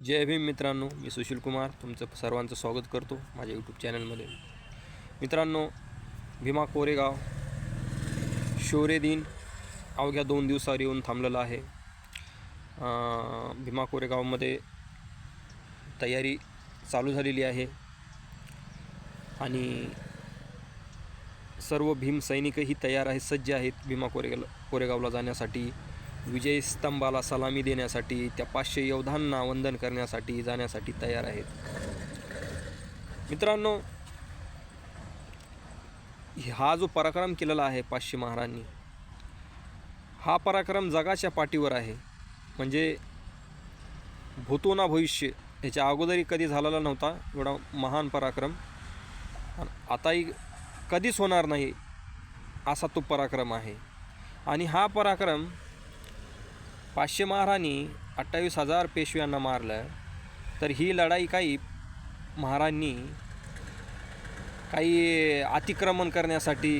जय भीम मित्रांनो मी सुशील कुमार तुमचं सर्वांचं स्वागत करतो माझ्या यूट्यूब चॅनलमध्ये मित्रांनो भीमा कोरेगाव शौर्य दिन अवघ्या दोन दिवसावर येऊन थांबलेला आहे. भीमा कोरेगावमध्ये तयारी चालू झालेली आहे आणि सर्व भीम सैनिकही तयार आहेत सज्ज आहेत भीमा कोरेगाव कोरेगावला जाण्यासाठी. विजय स्तंभाला सलामी देण्यासाठी त्या पाचशे योद्धांना वंदन करण्यासाठी जाण्यासाठी तयार आहेत. मित्रांनो हा जो पराक्रम केलेला आहे पाचशे महारांनी हा पराक्रम जगाच्या पाठीवर आहे. म्हणजे भूतो ना भविष्य याच्या अगोदरही कधी झालेला नव्हता एवढा महान पराक्रम. आताही कधीच होणार नाही असा तो पराक्रम आहे. आणि हा पराक्रम पाचशे महारांनी अठ्ठावीस हजार पेशव्यांना मारलं. तर ही लढाई काही महारांनी काही अतिक्रमण करण्यासाठी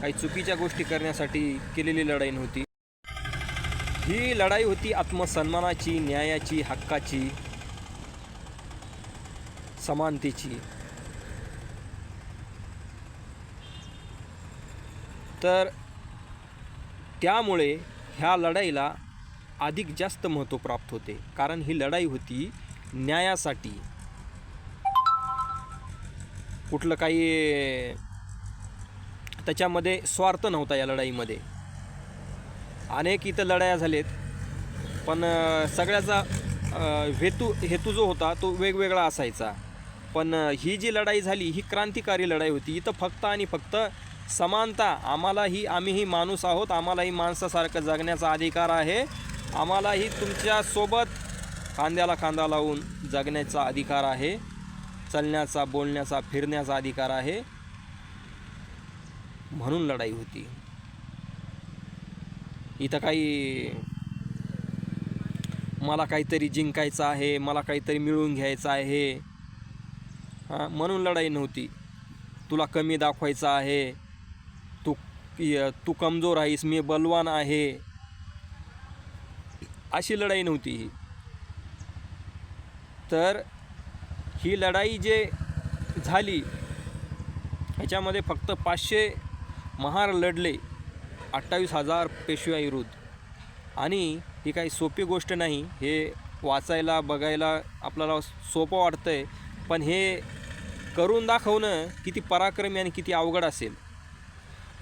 काही चुकीच्या गोष्टी करण्यासाठी केलेली लढाई नव्हती. ही लढाई होती आत्मसन्मानाची न्यायाची हक्काची समानतेची. तर त्यामुळे ह्या लढाईला अधिक जास्त महत्त्व प्राप्त होते कारण ही लढाई होती न्यायासाठी. कुठलं काही त्याच्यामध्ये स्वार्थ नव्हता या लढाईमध्ये. अनेक इथं लढाया झालेत पण सगळ्याचा हेतू हेतू जो होता तो वेगवेगळा असायचा. पण ही जी लढाई झाली ही क्रांतिकारी लढाई होती. इथं फक्त आणि फक्त समानता आम्हालाही आम्हीही माणूस आहोत आम्हालाही माणसासारखं जगण्याचा अधिकार आहे. आम्हालाही तुमच्यासोबत खांद्याला खांदा लावून जगण्याचा अधिकार आहे चालण्याचा बोलण्याचा फिरण्याचा अधिकार आहे. म्हणून लढाई होती. इथं काही मला काहीतरी जिंकायचं आहे मला काहीतरी मिळवून घ्यायचं आहे. हां म्हणून लढाई नव्हती. तुला कमी दाखवायचं आहे. तू तू कमजोर आहेस मी बलवान आहे. अशी लढाई नव्हती ही. तर ही लढाई जे झाली ह्याच्यामध्ये फक्त पाचशे महार लढले अठ्ठावीस हजार पेशव्याविरुद्ध आणि ही काही सोपी गोष्ट नाही हे वाचायला बघायला आपल्याला सोपं वाटतं आहे पण हे करून दाखवणं किती पराक्रमी आणि किती अवघड असेल.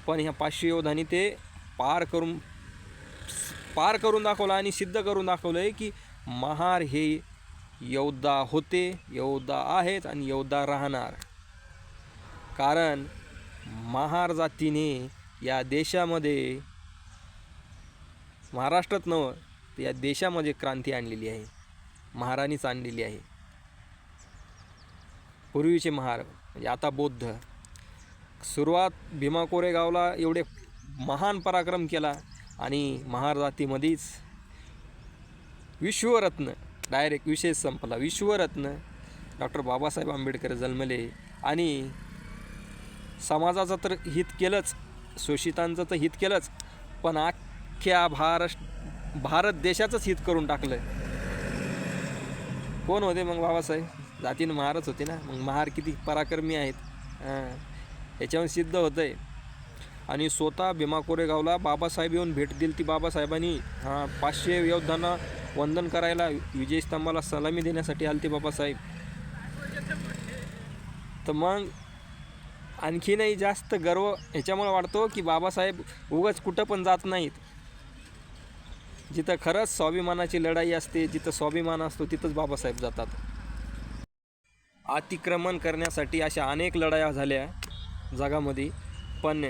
पण ह्या पाचशे योद्धांनी ते पार करून पार करून दाखवलं आणि सिद्ध करून दाखवलं आहे की महार हे योद्धा होते योद्धा आहेत आणि योद्धा राहणार. कारण महार जातीने या देशामध्ये महाराष्ट्रात नव्हं तर या देशामध्ये क्रांती आणलेली आहे. महाराणीच आणलेली आहे. पूर्वीचे महार म्हणजे आता बौद्ध. सुरुवात भीमा कोरेगावला एवढे महान पराक्रम केला. आणि महार जातीमध्येच विश्वरत्न डायरेक्ट विशेष संपला. विश्वरत्न डॉक्टर बाबासाहेब आंबेडकर जन्मले आणि समाजाचं तर हित केलंच शोषितांचं तर हित केलंच पण अख्ख्या महाराष्ट्र भारत देशाचंच हित करून टाकलं कोण होते मग बाबासाहेब? जातीनं महारच होते ना? मग महार किती पराक्रमी आहेत. हां. याच्यावर सिद्ध होतं आहे आणि स्वतः भीमा कोरेगावला बाबासाहेब येऊन भेट दिली ती बाबासाहेबांनी. हां पाचशे योद्धांना वंदन करायला विजयस्तंभाला सलामी देण्यासाठी आलते बाबासाहेब. तर मग आणखीनही जास्त गर्व ह्याच्यामुळे वाटतो की बाबासाहेब उगाच कुठं पण जात नाहीत. जिथं खरंच स्वाभिमानाची लढाई असते जिथं स्वाभिमान असतो तिथंच बाबासाहेब जातात. अतिक्रमण करण्यासाठी अशा अनेक लढाया झाल्या जगामध्ये. पण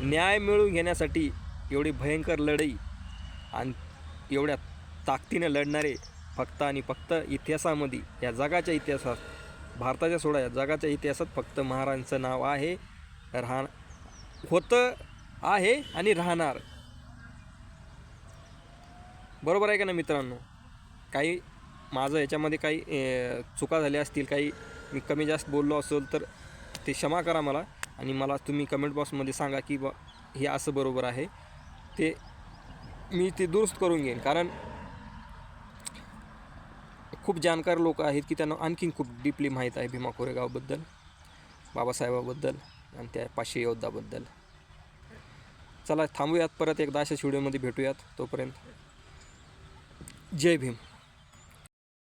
न्याय मिळवून घेण्यासाठी एवढी भयंकर लढाई आणि एवढ्या ताकदीने लढणारे फक्त आणि फक्त इतिहासामध्ये या जगाच्या इतिहासात भारताच्या सोडा या जगाच्या इतिहासात फक्त महाराजांचं नाव आहे राह होतं आहे आणि राहणार. बरोबर आहे का ना मित्रांनो? काही माझं याच्यामध्ये काही चुका झाल्या असतील काही मी कमी जास्त बोललो असेल तर ते क्षमा करा मला. आणि मला तुम्ही कमेंट बॉक्समध्ये सांगा की बा हे असं बरोबर आहे. ते मी ते दुरुस्त करून घेईन. कारण खूप जाणकार लोक आहेत की त्यांना आणखीन खूप डीपली माहीत आहे भीमा कोरेगावबद्दल बाबासाहेबाबद्दल आणि त्या पाचशे योद्धाबद्दल. चला थांबूयात परत एकदा अशाच व्हिडिओमध्ये भेटूयात. तोपर्यंत जय भीम.